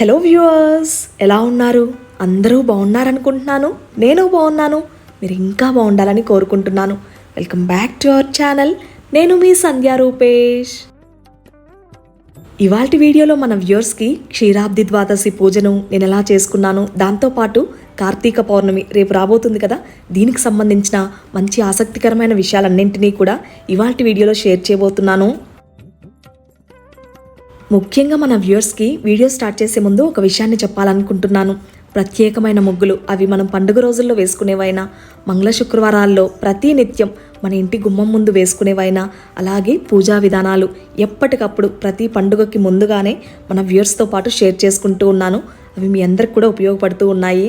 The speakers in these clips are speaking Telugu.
హలో వ్యూవర్స్ ఎలా ఉన్నారు? అందరూ బాగున్నారనుకుంటున్నాను. నేను బాగున్నాను. మీరు ఇంకా బాగుండాలని కోరుకుంటున్నాను. Welcome back to our channel నేను మీ సంధ్యా రూపేష్. ఇవాటి వీడియోలో మన వ్యూవర్స్కి క్షీరాబ్ది ద్వాదశి పూజను నేను ఎలా చేసుకున్నాను దాంతోపాటు కార్తీక పౌర్ణమి రేపు రాబోతుంది కదా దీనికి సంబంధించిన మంచి ఆసక్తికరమైన విషయాలన్నింటినీ కూడా ఇవాటి వీడియోలో షేర్ చేయబోతున్నాను. ముఖ్యంగా మన వ్యూయర్స్కి వీడియో స్టార్ట్ చేసే ముందు ఒక విషయాన్ని చెప్పాలనుకుంటున్నాను. ప్రత్యేకమైన ముగ్గులు అవి మనం పండుగ రోజుల్లో వేసుకునేవైనా మంగళ శుక్రవారాల్లో ప్రతి నిత్యం మన ఇంటి గుమ్మం ముందు వేసుకునేవైనా అలాగే పూజా విధానాలు ఎప్పటికప్పుడు ప్రతి పండుగకి ముందుగానే మన వ్యూయర్స్తో పాటు షేర్ చేసుకుంటూ ఉన్నాను. అవి మీ అందరికి కూడా ఉపయోగపడుతూ ఉన్నాయి.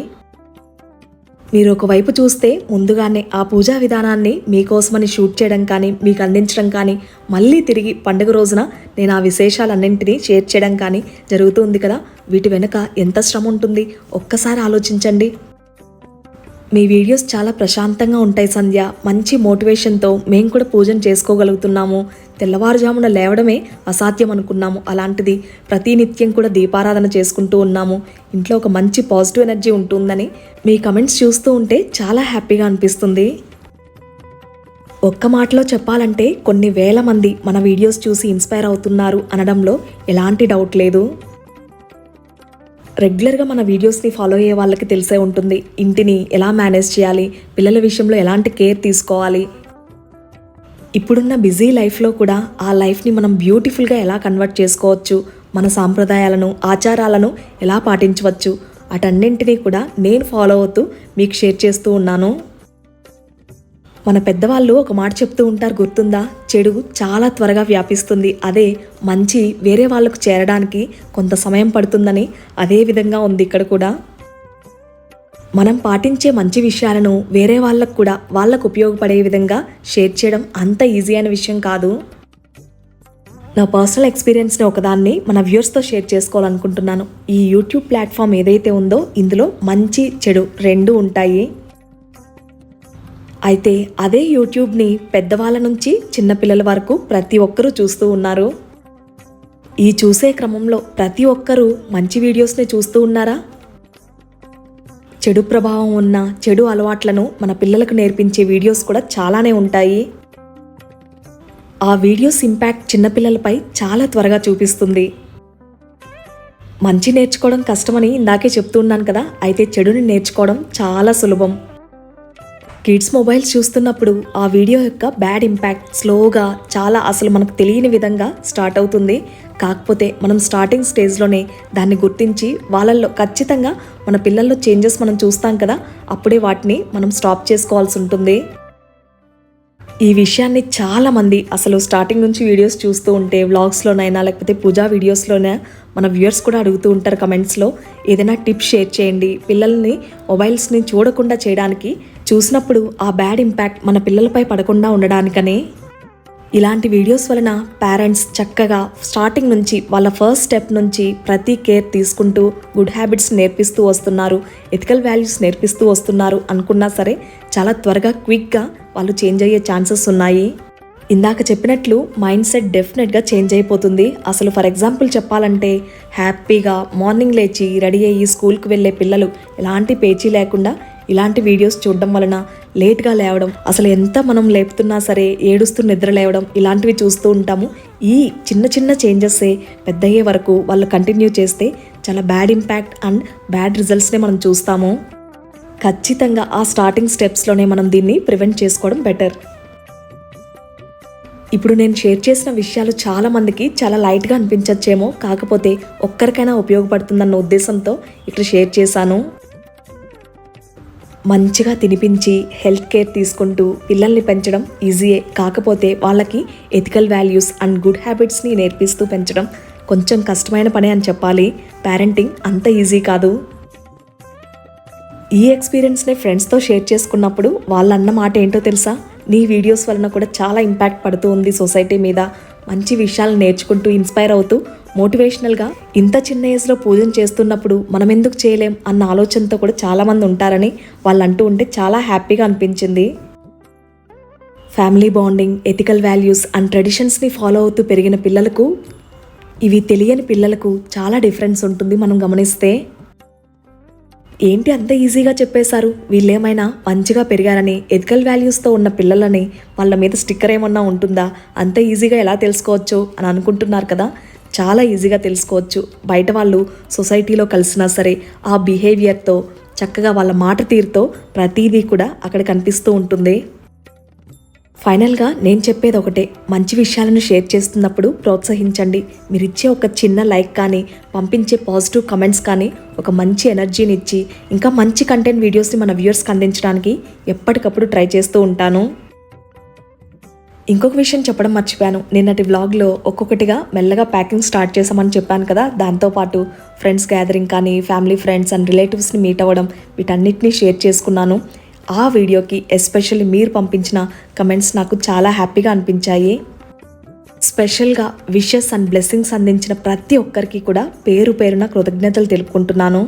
మీరు ఒకవైపు చూస్తే ముందుగానే ఆ పూజా విధానాన్ని మీకోసమని షూట్ చేయడం కానీ మీకు అందించడం కానీ మళ్ళీ తిరిగి పండుగ రోజున నేను ఆ విశేషాలన్నింటినీ షేర్ చేయడం కానీ జరుగుతుంది కదా. వీటి వెనుక ఎంత శ్రమ ఉంటుంది? ఒక్కసారి ఆలోచించండి. మీ వీడియోస్ చాలా ప్రశాంతంగా ఉంటాయి సంధ్య. మంచి మోటివేషన్తో మేము కూడా పూజను చేసుకోగలుగుతున్నాము. తెల్లవారుజామున లేవడమే అసాధ్యం అనుకున్నాము. అలాంటిది ప్రతినిత్యం కూడా దీపారాధన చేసుకుంటూ ఉన్నాము. ఇంట్లో ఒక మంచి పాజిటివ్ ఎనర్జీ ఉంటుందని మీ కమెంట్స్ చూస్తూ ఉంటే చాలా హ్యాపీగా అనిపిస్తుంది. ఒక్క మాటలో చెప్పాలంటే కొన్ని వేల మంది మన వీడియోస్ చూసి ఇన్స్పైర్ అవుతున్నారు అనడంలో ఎలాంటి డౌట్ లేదు. రెగ్యులర్గా మన వీడియోస్ని ఫాలో అయ్యే వాళ్ళకి తెలిసే ఉంటుంది. ఇంటిని ఎలా మేనేజ్ చేయాలి? పిల్లల విషయంలో ఎలాంటి కేర్ తీసుకోవాలి? ఇప్పుడున్న బిజీ లైఫ్లో కూడా ఆ లైఫ్ని మనం బ్యూటిఫుల్గా ఎలా కన్వర్ట్ చేసుకోవచ్చు? మన సాంప్రదాయాలను ఆచారాలను ఎలా పాటించవచ్చు? అటన్నింటినీ కూడా నేను ఫాలో అవుతూ మీకు షేర్ చేస్తూ ఉన్నాను. మన పెద్దవాళ్ళు ఒక మాట చెప్తూ ఉంటారు గుర్తుందా? చెడు చాలా త్వరగా వ్యాపిస్తుంది. అదే మంచి వేరే వాళ్ళకు చేరడానికి కొంత సమయం పడుతుందని అదే విధంగా ఉంది ఇక్కడ కూడా. మనం పాటించే మంచి విషయాలను వేరే వాళ్ళకు కూడా వాళ్ళకు ఉపయోగపడే విధంగా షేర్ చేయడం అంత ఈజీ అయిన విషయం కాదు. నా పర్సనల్ ఎక్స్పీరియన్స్ని ఒకదాన్ని మన వ్యూర్స్తో షేర్ చేసుకోవాలనుకుంటున్నాను. ఈ యూట్యూబ్ ప్లాట్ఫామ్ ఏదైతే ఉందో ఇందులో మంచి చెడు రెండు ఉంటాయి. అయితే అదే యూట్యూబ్ని పెద్దవాళ్ళ నుంచి చిన్నపిల్లల వరకు ప్రతి ఒక్కరూ చూస్తూ ఉన్నారు. ఈ చూసే క్రమంలో ప్రతి ఒక్కరూ మంచి వీడియోస్ని చూస్తూ ఉన్నారా? చెడు ప్రభావం ఉన్న చెడు అలవాట్లను మన పిల్లలకు నేర్పించే వీడియోస్ కూడా చాలానే ఉంటాయి. ఆ వీడియోస్ ఇంపాక్ట్ చిన్నపిల్లలపై చాలా త్వరగా చూపిస్తుంది. మంచి నేర్చుకోవడం కష్టమని ఇందాకే చెప్తున్నాను కదా అయితే చెడుని నేర్చుకోవడం చాలా సులభం. కిడ్స్ మొబైల్స్ చూస్తున్నప్పుడు ఆ వీడియో యొక్క బ్యాడ్ ఇంపాక్ట్ స్లోగా చాలా అసలు మనకు తెలియని విధంగా స్టార్ట్ అవుతుంది. కాకపోతే మనం స్టార్టింగ్ స్టేజ్లోనే దాన్ని గుర్తించి వాళ్ళల్లో ఖచ్చితంగా మన పిల్లల్లో చేంజెస్ మనం చూస్తాం కదా అప్పుడే వాటిని మనం స్టాప్ చేసుకోవాల్సి ఉంటుంది. ఈ విషయాన్ని చాలా మంది అసలు స్టార్టింగ్ నుంచి వీడియోస్ చూస్తూ ఉంటే వ్లాగ్స్లోనైనా లేకపోతే పూజా వీడియోస్లోనే మన వ్యూయర్స్ కూడా అడుగుతూ ఉంటారు కమెంట్స్లో ఏదైనా టిప్ షేర్ చేయండి. పిల్లల్ని మొబైల్స్ని చూడకుండా చేయడానికి చూసినప్పుడు ఆ బ్యాడ్ ఇంపాక్ట్ మన పిల్లలపై పడకుండా ఉండడానికనే. ఇలాంటి వీడియోస్ వలన పేరెంట్స్ చక్కగా స్టార్టింగ్ నుంచి వాళ్ళ ఫస్ట్ స్టెప్ నుంచి ప్రతి కేర్ తీసుకుంటూ గుడ్ హ్యాబిట్స్ నేర్పిస్తూ వస్తున్నారు ఎథికల్ వాల్యూస్ నేర్పిస్తూ వస్తున్నారు అనుకున్నా సరే చాలా త్వరగా క్విక్గా వాళ్ళు చేంజ్ అయ్యే ఛాన్సెస్ ఉన్నాయి. ఇందాక చెప్పినట్లు మైండ్ సెట్ డెఫినెట్గా చేంజ్ అయిపోతుంది. అసలు ఫర్ ఎగ్జాంపుల్ చెప్పాలంటే హ్యాపీగా మార్నింగ్ లేచి రెడీ అయ్యి స్కూల్కి వెళ్ళే పిల్లలు ఎలాంటి పేచీ లేకుండా ఇలాంటి వీడియోస్ చూడడం వలన లేట్గా లేవడం అసలు ఎంత మనం లేపుతున్నా సరే ఏడుస్తూ నిద్ర లేవడం ఇలాంటివి చూస్తూ ఉంటాము. ఈ చిన్న చిన్న చేంజెస్సే పెద్ద అయ్యే వరకు వాళ్ళు కంటిన్యూ చేస్తే చాలా బ్యాడ్ ఇంపాక్ట్ అండ్ బ్యాడ్ రిజల్ట్స్నే మనం చూస్తాము. ఖచ్చితంగా ఆ స్టార్టింగ్ స్టెప్స్లోనే మనం దీన్ని ప్రివెంట్ చేసుకోవడం బెటర్ ఇప్పుడు నేను షేర్ చేసిన విషయాలు చాలామందికి చాలా లైట్గా అనిపించచ్చేమో కాకపోతే ఒక్కరికైనా ఉపయోగపడుతుందన్న ఉద్దేశంతో ఇక్కడ షేర్ చేశాను. మంచిగా తినిపించి హెల్త్ కేర్ తీసుకుంటూ పిల్లల్ని పెంచడం ఈజీయే కాకపోతే వాళ్ళకి ఎథికల్ వాల్యూస్ అండ్ గుడ్ హ్యాబిట్స్ని నేర్పిస్తూ పెంచడం కొంచెం కష్టమైన పని అని చెప్పాలి. పేరెంటింగ్ అంత ఈజీ కాదు. ఈ ఎక్స్పీరియన్స్ని ఫ్రెండ్స్తో షేర్ చేసుకున్నప్పుడు వాళ్ళు అన్న మాట ఏంటో తెలుసా? నీ వీడియోస్ వలన కూడా చాలా ఇంపాక్ట్ పడుతూ ఉంది సొసైటీ మీద. మంచి విషయాలు నేర్చుకుంటూ ఇన్స్పైర్ అవుతూ మోటివేషనల్గా ఇంత చిన్న ఏజ్లో పూజను చేస్తున్నప్పుడు మనం ఎందుకు చేయలేం అన్న ఆలోచనతో కూడా చాలామంది ఉంటారని వాళ్ళు అంటూ ఉంటే చాలా హ్యాపీగా అనిపించింది. Family bonding ethical values and ట్రెడిషన్స్ని follow అవుతూ పెరిగిన పిల్లలకు ఇవి తెలియని పిల్లలకు చాలా డిఫరెన్స్ ఉంటుంది మనం గమనిస్తే. ఏంటి అంత ఈజీగా చెప్పేశారు? వీళ్ళేమైనా మంచిగా పెరిగారని ఎథికల్ వాల్యూస్తో ఉన్న పిల్లలని వాళ్ళ మీద స్టిక్కర్ ఏమన్నా ఉంటుందా? అంత ఈజీగా ఎలా తెలుసుకోవచ్చు అని అనుకుంటున్నారు కదా? చాలా ఈజీగా తెలుసుకోవచ్చు. బయట వాళ్ళు సొసైటీలో కలిసినా సరే ఆ బిహేవియర్తో చక్కగా వాళ్ళ మాట తీరుతో ప్రతిదీ కూడా అక్కడ కనిపిస్తూ ఉంటుంది. ఫైనల్గా నేను చెప్పేది ఒకటే. మంచి విషయాలను షేర్ చేస్తున్నప్పుడు ప్రోత్సహించండి. మీరిచ్చే ఒక చిన్న లైక్ కానీ పంపించే పాజిటివ్ కమెంట్స్ కానీ ఒక మంచి ఎనర్జీని ఇచ్చి ఇంకా మంచి కంటెంట్ వీడియోస్ని మన వ్యూవర్స్కి అందించడానికి ఎప్పటికప్పుడు ట్రై చేస్తూ ఉంటాను. ఇంకొక విషయం చెప్పడం మర్చిపోయాను. నిన్నటి వ్లాగ్లో ఒక్కొక్కటిగా మెల్లగా ప్యాకింగ్ స్టార్ట్ చేసామని చెప్పాను కదా. దాంతోపాటు ఫ్రెండ్స్ గ్యాదరింగ్ కానీ ఫ్యామిలీ ఫ్రెండ్స్ అండ్ రిలేటివ్స్ని మీట్ అవ్వడం వీటన్నిటిని షేర్ చేసుకున్నాను. ఆ వీడియోకి ఎస్పెషల్లీ మీరు పంపించిన కమెంట్స్ నాకు చాలా హ్యాపీగా అనిపించాయి. స్పెషల్గా విషెస్ అండ్ బ్లెస్సింగ్స్ అందించిన ప్రతి ఒక్కరికి కూడా పేరు పేరున కృతజ్ఞతలు తెలుపుకుంటున్నాను.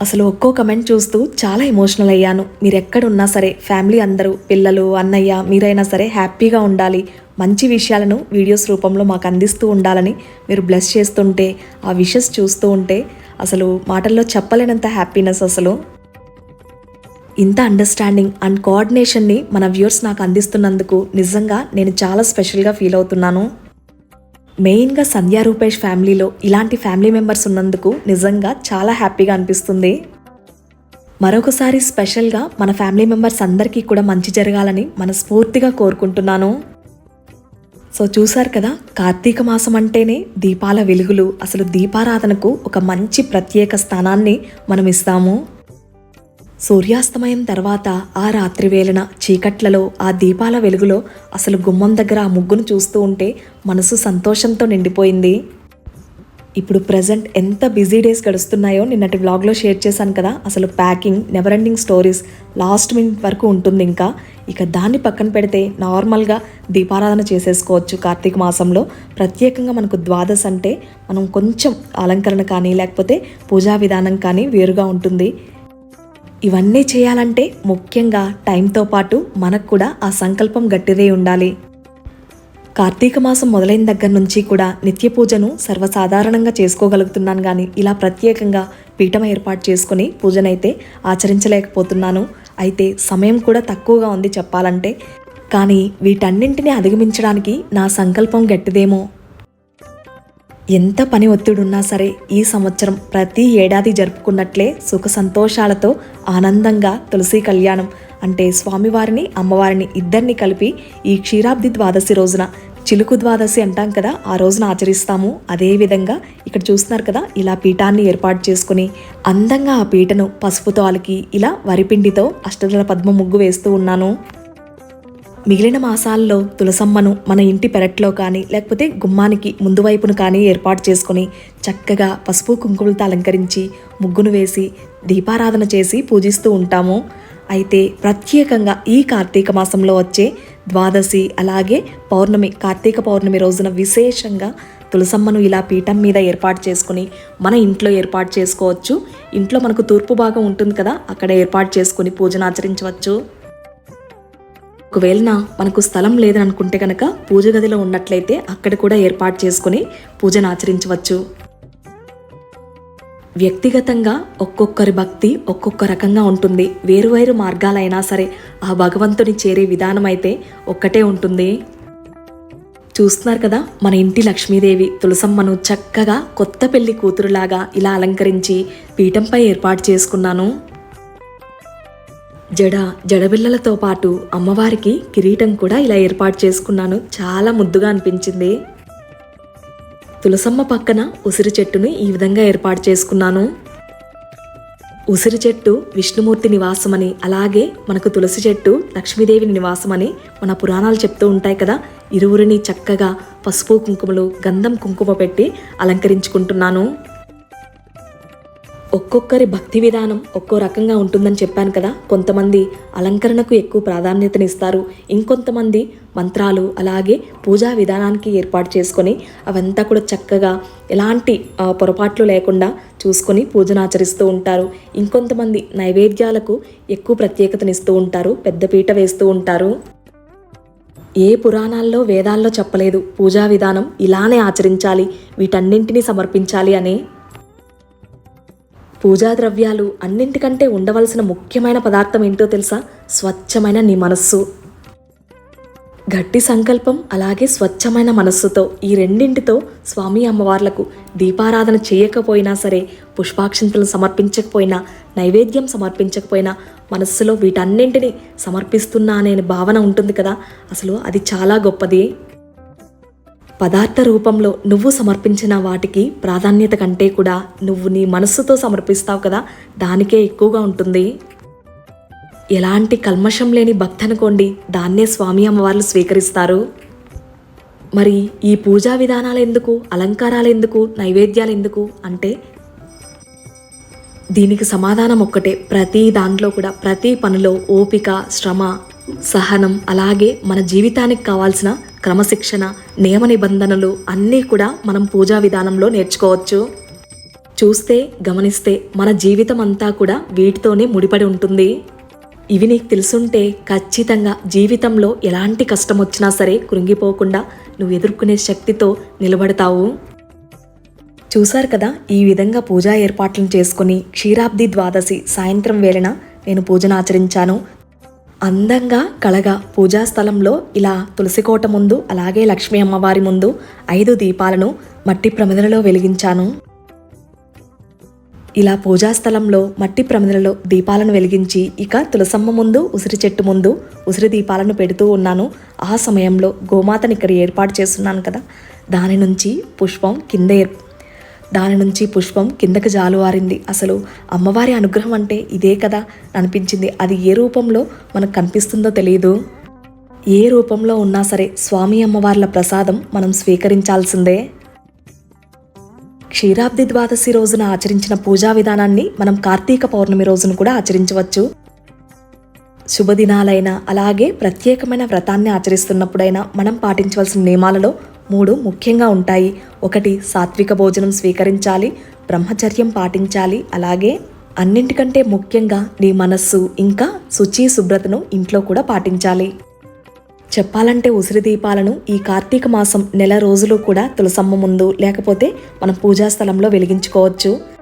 అసలు ఒక్కో కమెంట్ చూస్తూ చాలా ఎమోషనల్ అయ్యాను. మీరు ఎక్కడున్నా సరే ఫ్యామిలీ అందరూ పిల్లలు అన్నయ్య మీరైనా సరే హ్యాపీగా ఉండాలి. మంచి విషయాలను వీడియోస్ రూపంలో మాకు అందిస్తూ ఉండాలని మీరు బ్లెస్ చేస్తుంటే ఆ విషెస్ చూస్తూ ఉంటే అసలు మాటల్లో చెప్పలేనంత హ్యాపీనెస్ అసలు. ఇంత అండర్స్టాండింగ్ అండ్ కోఆర్డినేషన్ని మన వ్యూర్స్ నాకు అందిస్తున్నందుకు నిజంగా నేను చాలా స్పెషల్గా ఫీల్ అవుతున్నాను. మెయిన్గా సంధ్యా రూపేష్ ఫ్యామిలీలో ఇలాంటి ఫ్యామిలీ మెంబర్స్ ఉన్నందుకు నిజంగా చాలా హ్యాపీగా అనిపిస్తుంది. మరొకసారి స్పెషల్గా మన ఫ్యామిలీ మెంబర్స్ అందరికీ కూడా మంచి జరగాలని మనస్ఫూర్తిగా కోరుకుంటున్నాను. సో చూశారు కదా కార్తీక మాసం అంటేనే దీపాల వెలుగులు. అసలు దీపారాధనకు ఒక మంచి ప్రత్యేక స్థానాన్ని మనం ఇస్తాము. సూర్యాస్తమయం తర్వాత ఆ రాత్రి వేళన చీకట్లలో ఆ దీపాల వెలుగులో అసలు గుమ్మం దగ్గర ఆ ముగ్గును చూస్తూ ఉంటే మనసు సంతోషంతో నిండిపోయింది. ఇప్పుడు ప్రజెంట్ ఎంత బిజీ డేస్ గడుస్తున్నాయో నిన్నటి వ్లాగ్లో షేర్ చేశాను కదా. అసలు packing never ending stories last minute వరకు ఉంటుంది ఇంకా. ఇక దాన్ని పక్కన పెడితే నార్మల్గా దీపారాధన చేసేసుకోవచ్చు కార్తీక మాసంలో. ప్రత్యేకంగా మనకు ద్వాదశ అంటే మనం కొంచెం అలంకరణ కానీ లేకపోతే పూజా విధానం కానీ వేరుగా ఉంటుంది. ఇవన్నీ చేయాలంటే ముఖ్యంగా టైంతో పాటు మనకు కూడా ఆ సంకల్పం గట్టిదే ఉండాలి. కార్తీక మాసం మొదలైన దగ్గర నుంచి కూడా నిత్య పూజను సర్వసాధారణంగా చేసుకోగలుగుతున్నాను కానీ ఇలా ప్రత్యేకంగా పీఠం ఏర్పాటు చేసుకుని పూజనైతే ఆచరించలేకపోతున్నాను. అయితే సమయం కూడా తక్కువగా ఉంది చెప్పాలంటే. కానీ వీటన్నింటినీ అధిగమించడానికి నా సంకల్పం గట్టిదేమో. ఎంత పని ఒత్తిడున్నా సరే ఈ సంవత్సరం ప్రతి ఏడాది జరుపుకున్నట్లే సుఖ సంతోషాలతో ఆనందంగా తులసి కళ్యాణం. అంటే స్వామివారిని అమ్మవారిని ఇద్దరిని కలిపి ఈ క్షీరాబ్ది ద్వాదశి రోజున చిలుకు ద్వాదశి అంటాం కదా ఆ రోజున ఆచరిస్తాము. అదేవిధంగా ఇక్కడ చూస్తున్నారు కదా ఇలా పీఠాన్ని ఏర్పాటు చేసుకుని అందంగా ఆ పీటను పసుపుతో అలికి ఇలా వరిపిండితో అష్టదళ పద్మ ముగ్గు వేస్తూ ఉన్నాను. మిగిలిన మాసాల్లో తులసమ్మను మన ఇంటి పెరట్లో కానీ లేకపోతే గుమ్మానికి ముందు వైపును కానీ ఏర్పాటు చేసుకొని చక్కగా పసుపు కుంకుమలతో అలంకరించి ముగ్గును వేసి దీపారాధన చేసి పూజిస్తూ ఉంటాము. అయితే ప్రత్యేకంగా ఈ కార్తీక మాసంలో వచ్చే ద్వాదశి అలాగే పౌర్ణమి కార్తీక పౌర్ణమి రోజున విశేషంగా తులసమ్మను ఇలా పీఠం మీద ఏర్పాటు చేసుకుని మన ఇంట్లో ఏర్పాటు చేసుకోవచ్చు. ఇంట్లో మనకు తూర్పు భాగం ఉంటుంది కదా అక్కడ ఏర్పాటు చేసుకుని పూజను ఆచరించవచ్చు. ఒకవేళ మనకు స్థలం లేదని అనుకుంటే కనుక పూజ గదిలో ఉన్నట్లయితే అక్కడ కూడా ఏర్పాటు చేసుకుని పూజను ఆచరించవచ్చు. వ్యక్తిగతంగా ఒక్కొక్కరి భక్తి ఒక్కొక్క రకంగా ఉంటుంది. వేరువేరు మార్గాలైనా సరే ఆ భగవంతుని చేరే విధానం అయితే ఒక్కటే ఉంటుంది. చూస్తున్నారు కదా మన ఇంటి లక్ష్మీదేవి తులసమ్మను చక్కగా కొత్త పెళ్ళి కూతురులాగా ఇలా అలంకరించి పీఠంపై ఏర్పాటు చేసుకున్నాను. జడ జడబిల్లలతో పాటు అమ్మవారికి కిరీటం కూడా ఇలా ఏర్పాటు చేసుకున్నాను. చాలా ముద్దుగా అనిపించింది. తులసమ్మ పక్కన ఉసిరి చెట్టుని ఈ విధంగా ఏర్పాటు చేసుకున్నాను. ఉసిరి చెట్టు విష్ణుమూర్తి నివాసమని అలాగే మనకు తులసి చెట్టు లక్ష్మీదేవి నివాసమని మన పురాణాలు చెప్తూ ఉంటాయి కదా. ఇరువురిని చక్కగా పసుపు కుంకుమలు గంధం కుంకుమ పెట్టి అలంకరించుకుంటున్నాను. ఒక్కొక్కరి భక్తి విధానం ఒక్కో రకంగా ఉంటుందని చెప్పాను కదా. కొంతమంది అలంకరణకు ఎక్కువ ప్రాధాన్యతనిస్తారు ఇంకొంతమంది మంత్రాలు అలాగే పూజా విధానానికి ఏర్పాటు చేసుకొని అవంతా కూడా చక్కగా ఎలాంటి పొరపాట్లు లేకుండా చూసుకొని పూజను ఆచరిస్తూ ఉంటారు. ఇంకొంతమంది నైవేద్యాలకు ఎక్కువ ప్రత్యేకతనిస్తూ ఉంటారు. పెద్ద పీట వేస్తూ ఉంటారు. ఏ పురాణాల్లో వేదాల్లో చెప్పలేదు. పూజా విధానం ఇలానే ఆచరించాలి. వీటన్నింటినీ సమర్పించాలి అని పూజా ద్రవ్యాలు అన్నింటికంటే ఉండవలసిన ముఖ్యమైన పదార్థం ఏంటో తెలుసా? స్వచ్ఛమైన నీ మనస్సు. గట్టి సంకల్పం అలాగే స్వచ్ఛమైన మనస్సుతో ఈ రెండింటితో స్వామి అమ్మవార్లకు దీపారాధన చేయకపోయినా సరే పుష్పాక్షంతలు సమర్పించకపోయినా నైవేద్యం సమర్పించకపోయినా మనస్సులో వీటన్నింటినీ సమర్పిస్తున్నా అనే భావన ఉంటుంది కదా? అసలు అది చాలా గొప్పది. పదార్థ రూపంలో నువ్వు సమర్పించిన వాటికి ప్రాధాన్యత కంటే కూడా నువ్వు నీ మనస్సుతో సమర్పిస్తావు కదా దానికే ఎక్కువగా ఉంటుంది. ఎలాంటి కల్మషం లేని భక్తి అనుకోండి దాన్నే స్వామి అమ్మవార్లు స్వీకరిస్తారు. మరి ఈ పూజా విధానాలు ఎందుకు అలంకారాలు ఎందుకు నైవేద్యాలు ఎందుకు అంటే దీనికి సమాధానం ఒక్కటే. ప్రతి దాంట్లో కూడా ప్రతి పనిలో ఓపిక శ్రమ సహనం అలాగే మన జీవితానికి కావాల్సిన క్రమశిక్షణ నియమ నిబంధనలు అన్నీ కూడా మనం పూజా విధానంలో నేర్చుకోవచ్చు. చూస్తే గమనిస్తే మన జీవితం అంతా కూడా వీటితోనే ముడిపడి ఉంటుంది. ఇవి నీకు తెలుసుంటే ఖచ్చితంగా జీవితంలో ఎలాంటి కష్టం వచ్చినా సరే కృంగిపోకుండా నువ్వు ఎదుర్కొనే శక్తితో నిలబడతావు. చూశారు కదా ఈ విధంగా పూజా ఏర్పాట్లను చేసుకుని క్షీరాబ్ది ద్వాదశి సాయంత్రం వేళన నేను పూజను ఆచరించాను. అందంగా కళగా పూజా స్థలంలో ఇలా తులసికోట ముందు అలాగే లక్ష్మీ అమ్మవారి ముందు ఐదు దీపాలను మట్టి ప్రమిదలలో వెలిగించాను. ఇలా పూజా స్థలంలో మట్టి ప్రమిదలలో దీపాలను వెలిగించి ఇక తులసమ్మ ముందు ఉసిరి చెట్టు ముందు ఉసిరి దీపాలను పెడుతూ ఉన్నాను. ఆ సమయంలో గోమాతని ఇక్కడ ఏర్పాటు చేస్తున్నాను కదా. దాని నుంచి పుష్పం కింద దాని నుంచి పుష్పం కిందకు జాలువారింది. అసలు అమ్మవారి అనుగ్రహం అంటే ఇదే కదా అనిపించింది. అది ఏ రూపంలో మనకు కనిపిస్తుందో తెలియదు ఏ రూపంలో ఉన్నా సరే స్వామి అమ్మవార్ల ప్రసాదం మనం స్వీకరించాల్సిందే. క్షీరాబ్ది ద్వాదశి రోజున ఆచరించిన పూజా విధానాన్ని మనం కార్తీక పౌర్ణమి రోజున కూడా ఆచరించవచ్చు. శుభదినాలైనా అలాగే ప్రత్యేకమైన వ్రతాన్ని ఆచరిస్తున్నప్పుడైనా మనం పాటించవలసిన నియమాలలో మూడు ముఖ్యంగా ఉంటాయి. ఒకటి సాత్విక భోజనం స్వీకరించాలి బ్రహ్మచర్యం పాటించాలి అలాగే అన్నింటికంటే ముఖ్యంగా నీ మనస్సు ఇంకా శుచి శుభ్రతను ఇంట్లో కూడా పాటించాలి. చెప్పాలంటే ఉసిరి దీపాలను ఈ కార్తీక మాసం నెల రోజులు కూడా తులసమ్మ ముందు లేకపోతే మనం పూజా స్థలంలో వెలిగించుకోవచ్చు.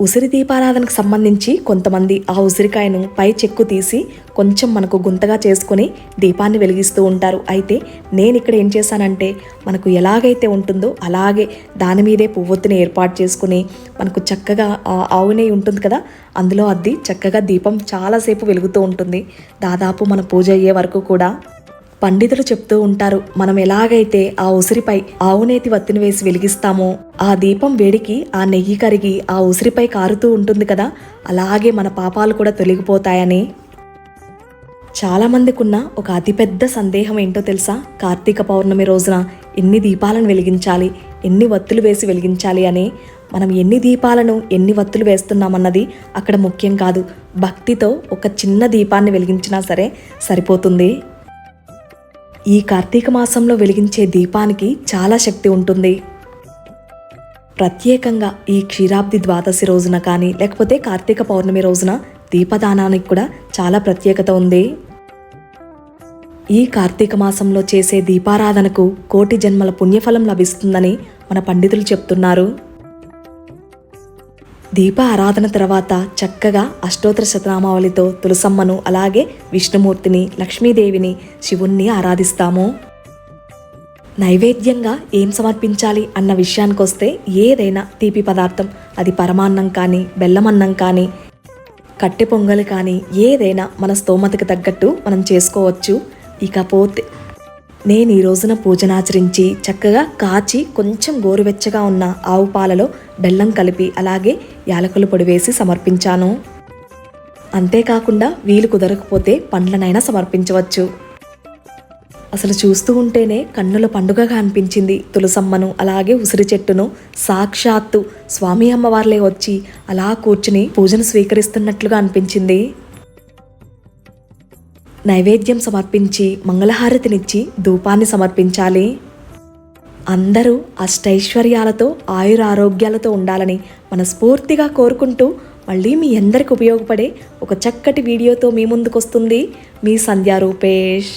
ఉసిరి దీపారాధనకు సంబంధించి కొంతమంది ఆ ఉసిరికాయను పై చెక్కు తీసి కొంచెం మనకు గుంతగా చేసుకొని దీపాన్ని వెలిగిస్తూ ఉంటారు. అయితే నేను ఇక్కడ ఏం చేశానంటే మనకు ఎలాగైతే ఉంటుందో అలాగే దాని మీదే పువ్వొత్తిని ఏర్పాటు చేసుకుని మనకు చక్కగా ఆ ఆవు నెయ్యి ఉంటుంది కదా అందులో అద్ది చక్కగా దీపం చాలాసేపు వెలుగుతూ ఉంటుంది. దాదాపు మన పూజ అయ్యే వరకు కూడా పండితులు చెప్తూ ఉంటారు మనం ఎలాగైతే ఆ ఉసిరిపై ఆవునేతి వత్తిని వేసి వెలిగిస్తామో ఆ దీపం వేడికి ఆ నెయ్యి కరిగి ఆ ఉసిరిపై కారుతూ ఉంటుంది కదా అలాగే మన పాపాలు కూడా తొలగిపోతాయని. చాలామందికున్న ఒక అతిపెద్ద సందేహం ఏంటో తెలుసా? కార్తీక పౌర్ణమి రోజున ఎన్ని దీపాలను వెలిగించాలి ఎన్ని వత్తులు వేసి వెలిగించాలి అని? మనం ఎన్ని దీపాలను ఎన్ని వత్తులు వేస్తున్నామన్నది అక్కడ ముఖ్యం కాదు. భక్తితో ఒక చిన్న దీపాన్ని వెలిగించినా సరే సరిపోతుంది. ఈ కార్తీక మాసంలో వెలిగించే దీపానికి చాలా శక్తి ఉంటుంది. ప్రత్యేకంగా ఈ క్షీరాబ్ది ద్వాదశి రోజున కానీ లేకపోతే కార్తీక పౌర్ణమి రోజున దీపదానానికి కూడా చాలా ప్రత్యేకత ఉంది. ఈ కార్తీక మాసంలో చేసే దీపారాధనకు కోటి జన్మల పుణ్యఫలం లభిస్తుందని మన పండితులు చెప్తున్నారు. దీప ఆరాధన తర్వాత చక్కగా అష్టోత్తర శతనామావళితో తులసమ్మను అలాగే విష్ణుమూర్తిని లక్ష్మీదేవిని శివుణ్ణి ఆరాధిస్తాము. నైవేద్యంగా ఏం సమర్పించాలి అన్న విషయానికొస్తే ఏదైనా తీపి పదార్థం. అది పరమాన్నం కానీ బెల్లమన్నం కానీ కట్టె పొంగలి కానీ ఏదైనా మన స్తోమతకు తగ్గట్టు మనం చేసుకోవచ్చు. ఇకపోతే నేను ఈ రోజున పూజనాచరించి చక్కగా కాచి కొంచెం గోరువెచ్చగా ఉన్న ఆవు పాలలో బెల్లం కలిపి అలాగే యాలకుల పొడి వేసి సమర్పించాను. అంతేకాకుండా వీలు కుదరకపోతే పండ్లనైనా సమర్పించవచ్చు. అసలు చూస్తూ ఉంటేనే కన్నుల పండుగగా అనిపించింది తులసమ్మను అలాగే ఉసిరి చెట్టును. సాక్షాత్తు స్వామి అమ్మవార్లే వచ్చి అలా కూర్చుని పూజను స్వీకరిస్తున్నట్లుగా అనిపించింది. నైవేద్యం సమర్పించి మంగళహారతినిచ్చి ధూపాన్ని సమర్పించాలి. అందరూ అష్టైశ్వర్యాలతో ఆయురారోగ్యాలతో ఉండాలని మనస్ఫూర్తిగా కోరుకుంటూ మళ్ళీ మీ అందరికి ఉపయోగపడే ఒక చక్కటి వీడియోతో మీ ముందుకు వస్తుంది మీ సంధ్యా రూపేష్